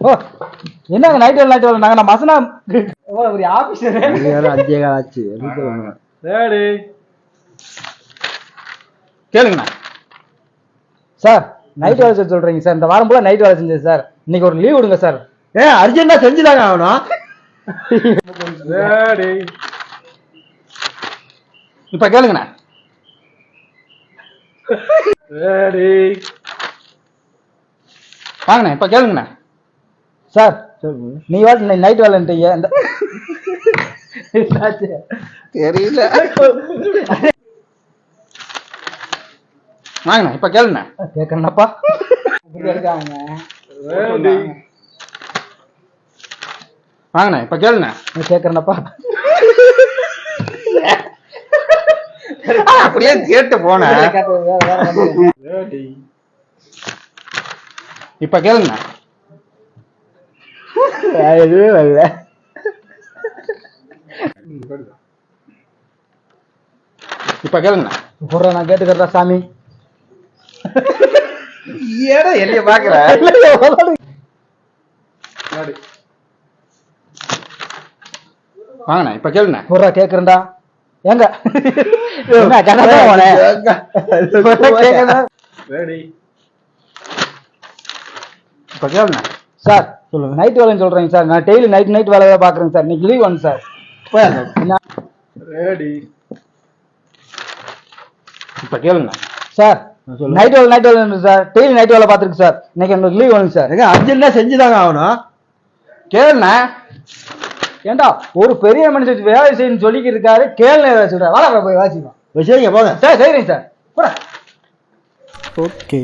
ஓ என்னங்க நைட் வேலை நைட் வேலை? நாங்க நான் மசனா ஒரு ஆபீசர் அஞ்சே கால் ஆச்சு. ரெடி கேளுங்கண்ணா. சார் நைட் வேலை செய்ய சொல்றீங்க சார். இந்த வாரம் ஃபுல்லா நைட் வேலை செஞ்சது சார். இன்னைக்கு ஒரு லீவ் விடுங்க சார். ஏ அர்ஜென்டா செஞ்சுதாங்க ஆகணும். ரெடி இப்ப கேளுங்கண்ணா. ரெடி வாங்கண்ணா இப்ப கேளுங்கண்ணா சார் நீ வாட்டு நைட் வேலைன்றீங்க இந்த? தெரியல வாங்கண்ணா இப்ப கேளுண்ணா இப்படி இருக்காங்க வாங்கண்ணா இப்ப கேளுண்ணா கேட்கறேன்னப்பா அப்படியே கேட்டு போனேன் இப்ப எதுவும் வரல. இப்ப கேளுங்கண்ணா போடுற நான் கேட்டுக்கிறதா சாமி. ஏடா என்னைய பாக்குற? ரெடி வாங்கண்ணா இப்ப கேளுண்ணா போடுறா கேக்குறேன்டா. ஏங்க? கேக்குறேன். இப்ப கேளுண்ணா சார் சொல்லுங்க. நைட் வேலைன்னு சொல்றேங்க சார். நான் டெய்லி நைட் நைட் வேலை தான் பாக்குறேங்க சார். இன்னைக்கு லீவ் வந்து சார். ரெடி இப்ப கேளுங்க. சார் நைட் வேலை நைட் வேலை சார். டெய்லி நைட் வேலை பார்த்துருக்கு சார். இன்னைக்கு எனக்கு லீவ் வேணும் சார். ஏங்க அர்ஜென்டா செஞ்சுதாங்க ஆகணும். கேளுண்ணா ஏண்டா ஒரு பெரிய மனுஷன் வேலை செய்யணும்னு சொல்லிக்கிட்டு இருக்காரு கேளு சொல்றாரு வாடா போய் வாசிக்கலாம் சரிங்க போங்க. சார் சரிங்க சார். போடா. ஓகே